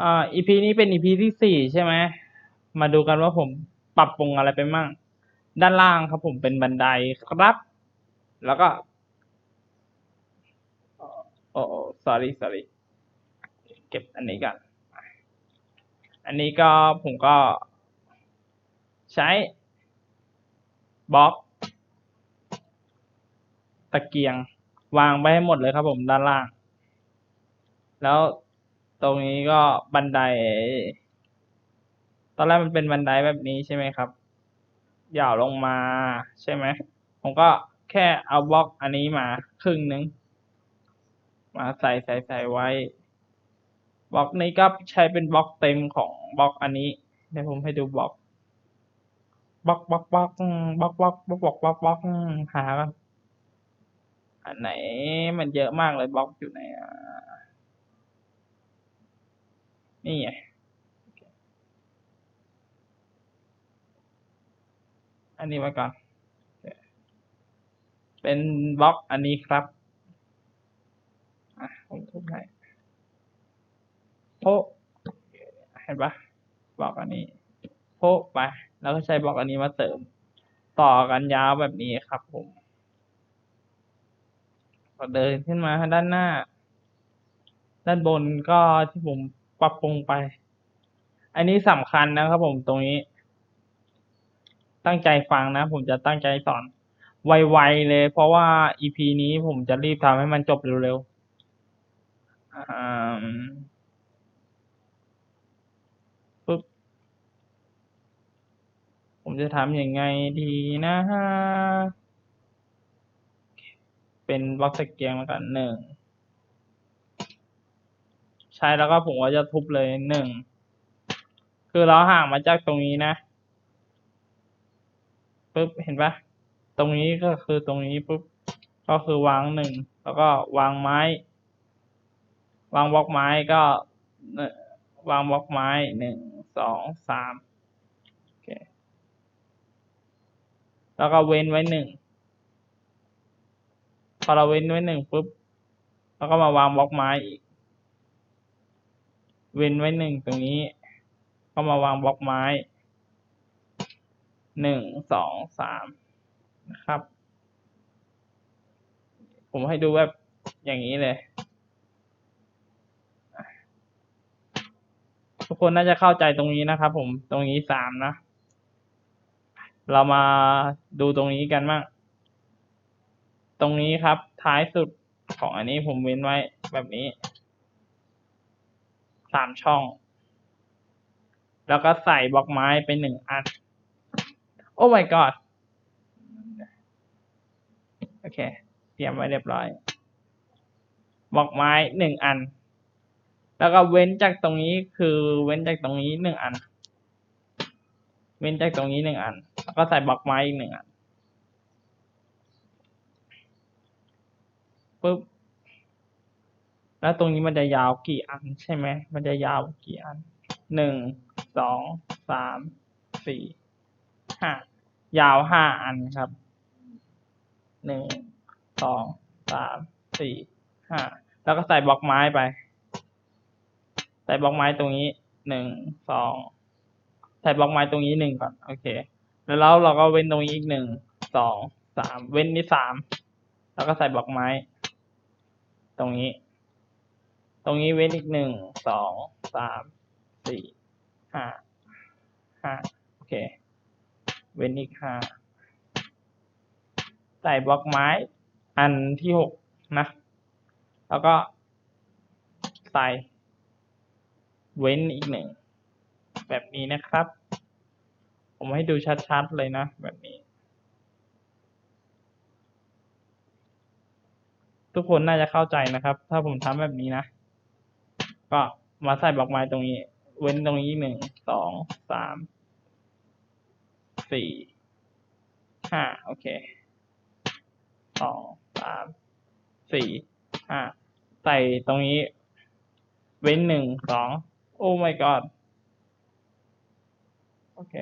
อ่า EP นี้เป็น EP ที่สี่ใช่ไหม มาดูกันว่าผมปรับปรุงอะไรไปมั่ง ด้านล่างครับผมเป็นบันไดครับ แล้วก็โอ้โอ้ sorry sorry เก็บอันนี้กันอันนี้ก็ผมก็ ใช้บล็อก ตะเกียง วางไปให้หมดเลยครับผมด้านล่าง แล้ว ตรงนี้ก็บันได ตอนแรกมันเป็นบันไดแบบนี้ใช่ไหมครับยาวลงมาใช่ไหม ผมก็แค่เอาบล็อกอันนี้มาครึ่งหนึ่งมาใส่ใส่ใส่ไว้ บล็อกนี้ก็ใช้เป็นบล็อกเต็มของบล็อกอันนี้เดี๋ยวผมให้ดูบล็อกบล็อกบล็อกบล็อกบล็อกบล็อกบล็อกบล็อกบล็อกบล็อกหากันอันไหนมันเยอะมากเลยบล็อกอยู่ไหนอะ นี่ไงอันนี้ไว้ก่อน เป็นบล็อกอันนี้ครับอะผมทุบให้โพะเห็นปะบล็อกอันนี้โพะไป แล้วก็ใช้บล็อกอันนี้มาเสริม ต่อกันยาวแบบนี้ครับผมก็เดินขึ้นมาด้านหน้า ด้านบนก็ที่ผม ปรับปรุงไป อันนี้สำคัญนะครับผมตรงนี้ ตั้งใจฟังนะ ผมจะตั้งใจสอน ไวๆเลย เพราะว่า EP นี้ผมจะรีบทำให้มันจบเร็วๆปึ๊บผมจะทำยังไงดีนะฮะเป็นบล็อกตะเกียงแล้วกันหนึ่ง ใช้แล้วก็ผมก็จะทุบเลยหนึ่ง คือเราห่างมาจากตรงนี้นะปุ๊บเห็นปะตรงนี้ก็คือตรงนี้ปุ๊บก็คือวางหนึ่งแล้วก็วางไม้ วางบล็อกไม้ก็ วางบล็อกไม้หนึ่งสองสามโอเคแล้วก็เว้นไว้หนึ่งพอเราเว้นไว้หนึ่งปุ๊บแล้วก็มาวางบล็อกไม้อีก เว้นไว้หนึ่งตรงนี้ ก็มาวางบล็อกไม้หนึ่งสองสามนะครับ ผมให้ดูแบบอย่างนี้เลย ทุกคนน่าจะเข้าใจตรงนี้นะครับผมตรงนี้สามนะ เรามาดูตรงนี้กันบ้างตรงนี้ครับท้ายสุดของอันนี้ผมเว้นไว้แบบนี้ สามช่อง แล้วก็ใส่บล็อกไม้ไปหนึ่งอัน โอ้ my god โอเค เตรียมไว้เรียบร้อยบล็อกไม้หนึ่งอัน แล้วก็เว้นจากตรงนี้คือเว้นจากตรงนี้หนึ่งอัน เว้นจากตรงนี้หนึ่งอัน แล้วก็ใส่บล็อกไม้อีกหนึ่งอันปึ๊บ แล้วตรงนี้มันจะยาวกี่อันใช่ไหม มันจะยาวกี่อันหนึ่งสองสามสี่ห้ายาวห้าอันครับหนึ่งสองสามสี่ห้าแล้วก็ใส่บล็อกไม้ไป ใส่บล็อกไม้ตรงนี้หนึ่งสองใส่บล็อกไม้ตรงนี้หนึ่งก่อนโอเค แล้วเราก็เว้นตรงนี้อีกหนึ่งสองสามเว้นนี่สามแล้วก็ใส่บล็อกไม้ ตรงนี้ ตรงนี้เว้นอีกหนึ่งสองสามสี่ห้าห้าโอเค เว้นอีกห้าใส่บล็อกไม้อันที่หกนะ แล้วก็ใส่เว้นอีกหนึ่ง แบบนี้นะครับ ผมให้ดูชัดๆเลยนะ แบบนี้ ทุกคนน่าจะเข้าใจนะครับ ถ้าผมทำแบบนี้นะ ก็มาใส่บล็อกไม้ตรงนี้ เว้นตรงนี้หนึ่งสองสามสี่ห้าโอเคสองสามสี่ห้าใส่ตรงนี้ เว้นหนึ่งสองโอ้ my god โอเค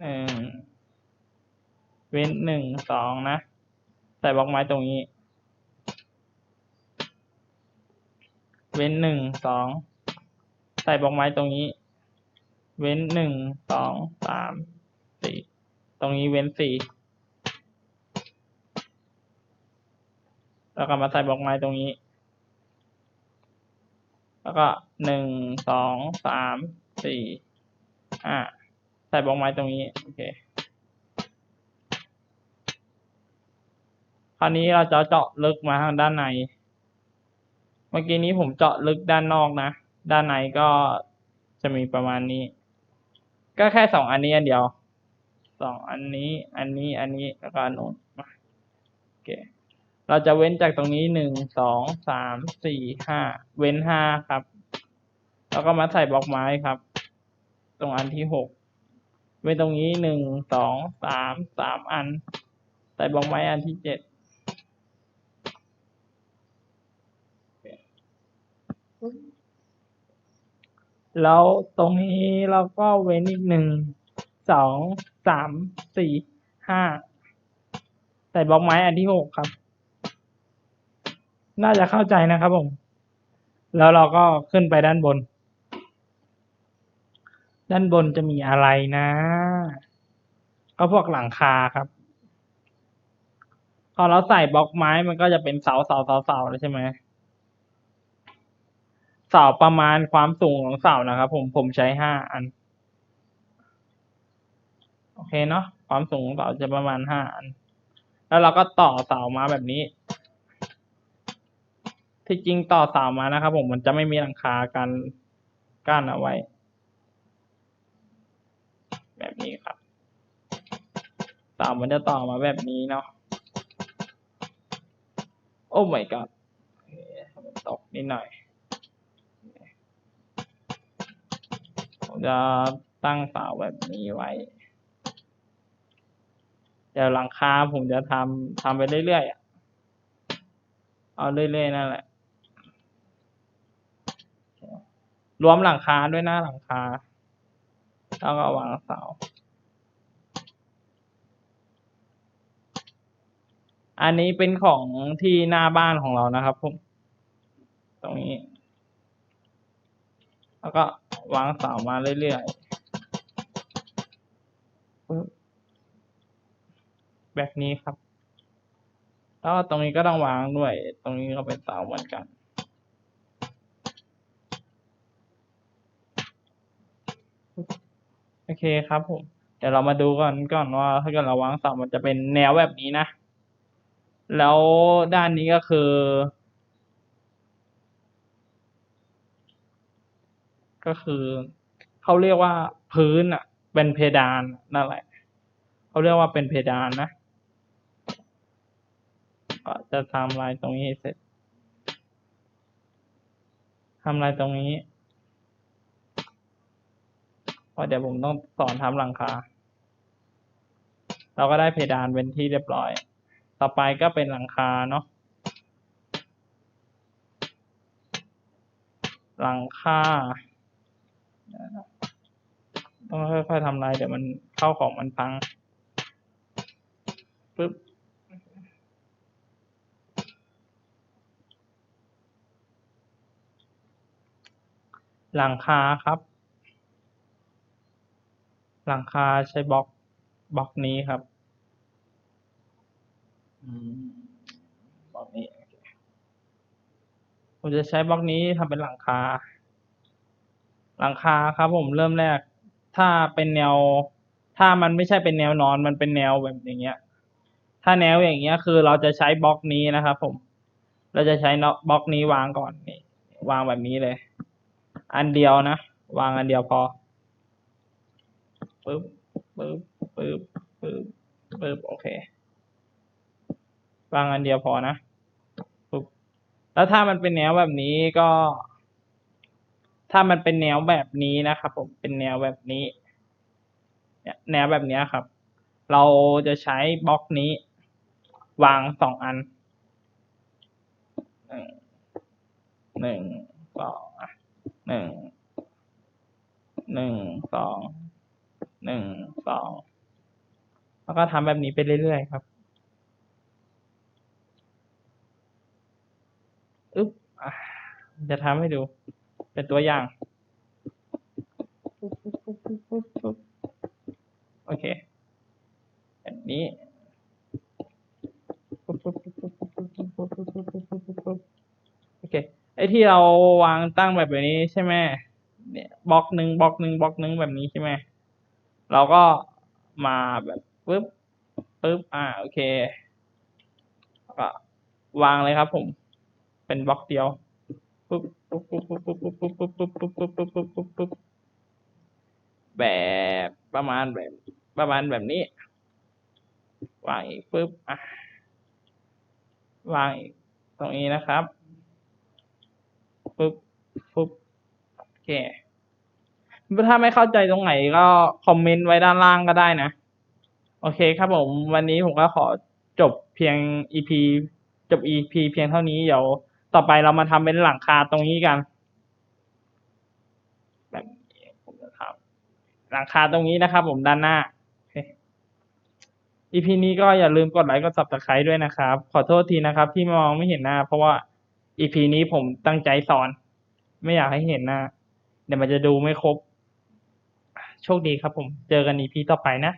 หนึ่งเว้นหนึ่งสองนะ ใส่บล็อกไม้ตรงนี้ เว้นหนึ่งสองใส่บล็อกไม้ตรงนี้ เว้นหนึ่งสองสามสี่ตรงนี้เว้นสี่แล้วก็มาใส่บล็อกไม้ตรงนี้ แล้วก็หนึ่งสองสามสี่ห้าใส่บล็อกไม้ตรงนี้โอเคคราวนี้เราจะเจาะลึกมาทางด้านใน มื่อกี้นี้ผมเจาะลึกด้านนอกนะ ด้านในก็จะมีประมาณนี้ ก็แค่สองอันนี้อันเดียว สองอันนี้ อันนี้ อันนี้ แล้วก็อันนู้นมาโอเค เราจะเว้นจากตรงนี้หนึ่ง สอง สาม สี่ ห้า เว้นห้าครับ แล้วก็มาใส่บล็อกไม้ครับ ตรงอันที่หก เว้นตรงนี้หนึ่ง สอง สาม สามอัน ใส่บล็อกไม้อันที่เจ็ด แล้วตรงนี้เราก็เว้นอีกหนึ่งสองสามสี่ห้าใส่บล็อกไม้อันที่หกครับ น่าจะเข้าใจนะครับผม แล้วเราก็ขึ้นไปด้านบน ด้านบนจะมีอะไรนะ ก็พวกหลังคาครับ พอเราใส่บล็อกไม้มันก็จะเป็นเสาเสาเสาเสาเลยใช่ไหม เสาประมาณความสูงของเสานะครับ ผมผมใช้ห้าอัน โอเคเนาะความสูงของเสาจะประมาณห้าอัน แล้วเราก็ต่อเสามาแบบนี้ ที่จริงต่อเสามานะครับ ผมมันจะไม่มีหลังคากันกั้นเอาไว้ แบบนี้ครับเสามันจะต่อมาแบบนี้เนาะโอ้ my god ตกนิดหน่อย ผมจะตั้งเสาแบบนี้ไว้ เดี๋ยวหลังคาผมจะทำทำไปเรื่อยๆเอาเรื่อยๆนั่นแหละ รวมหลังคาด้วยนะหลังคาแล้วก็วางเสาอันนี้เป็นของที่หน้าบ้านของเรานะครับผม ตรงนี้ แล้วก็ วางเสามาเรื่อยๆแบบนี้ครับ แล้วตรงนี้ก็ต้องวางด้วย ตรงนี้ก็เป็นเสาเหมือนกันโอเคครับผม เดี๋ยวเรามาดูก่อนก่อนว่า ถ้าเกิดเราวางเสามันจะเป็นแนวแบบนี้นะ แล้วด้านนี้ก็คือ ก็คือเขาเรียกว่าพื้นอะ เป็นเพดานนั่นแหละเขาเรียกว่าเป็นเพดานนะก็จะทำลายตรงนี้เสร็จทำลายตรงนี้เพราะเดี๋ยวผมต้องสอนทำหลังคา เราก็ได้เพดานเป็นที่เรียบร้อย ต่อไปก็เป็นหลังคาเนาะหลังคา ต้องค่อยๆทำลายเดี๋ยวมันเข้าของมันพังปึ๊บหลังคาครับ หลังคาใช้บล็อกบล็อกนี้ครับอืมบล็อกนี้โอเคผมจะใช้บล็อกนี้ทำเป็นหลังคา หลังคาครับผมเริ่มแรก ถ้าเป็นแนว ถ้ามันไม่ใช่เป็นแนวนอนมันเป็นแนวแบบอย่างเงี้ย ถ้าแนวอย่างเงี้ยคือเราจะใช้บล็อกนี้นะครับผม เราจะใช้บล็อกนี้วางก่อนนี่วางแบบนี้เลย อันเดียวนะ วางอันเดียวพอปึ๊บปึ๊บปึ๊บปึ๊บปึ๊บโอเควางอันเดียวพอนะปึ๊บแล้วถ้ามันเป็นแนวแบบนี้ก็ ถ้ามันเป็นแนวแบบนี้นะครับผมเป็นแนวแบบนี้แนวแบบนี้ครับ เราจะใช้บล็อกนี้ วางสองอันหนึ่งสองหนึ่งหนึ่งสองหนึ่งสองแล้วก็ทำแบบนี้ไปเรื่อยๆครับอึ๊บจะทำให้ดู เป็นตัวอย่าง โอเคแบบนี้ โอเค ไอ้ที่เราวางตั้งแบบนี้ใช่ไหมเนี่ยบล็อกหนึ่งบล็อกหนึ่งบล็อกหนึ่งแบบนี้ใช่ไหม เราก็มาแบบปึ๊บปึ๊บ อ่า โอเคก็วางเลยครับผม เป็นบล็อกเดียว ปึ๊บปึ๊บปึ๊บปึ๊บปึ๊บปึ๊บปึ๊บปึ๊บปึ๊บปึ๊บปึ๊บปึ๊บปึ๊บปึ๊บแบบประมาณแบบ ประมาณแบบนี้ วางอีกปึ๊บอะวางอีกตรงนี้นะครับปึ๊บปึ๊บโอเคถ้าไม่เข้าใจตรงไหนก็คอมเมนต์ไว้ด้านล่างก็ได้นะ โอเคครับผม วันนี้ผมก็ขอจบเพียง EP จบ EP เพียงเท่านี้เดี๋ยว ต่อไปเรามาทำเป็นหลังคาตรงนี้กัน แบบนี้ผมจะทำหลังคาตรงนี้นะครับ ผมด้านหน้าอเค EP นี้ก็อย่าลืมกดไลค์กด subscribe ด้วยนะครับ ขอโทษทีนะครับ ที่มองไม่เห็นหน้า เพราะว่า EP นี้ผมตั้งใจสอน ไม่อยากให้เห็นหน้า เดี๋ยวมันจะดูไม่ครบ โชคดีครับผม เจอกัน EP ต่อไปนะ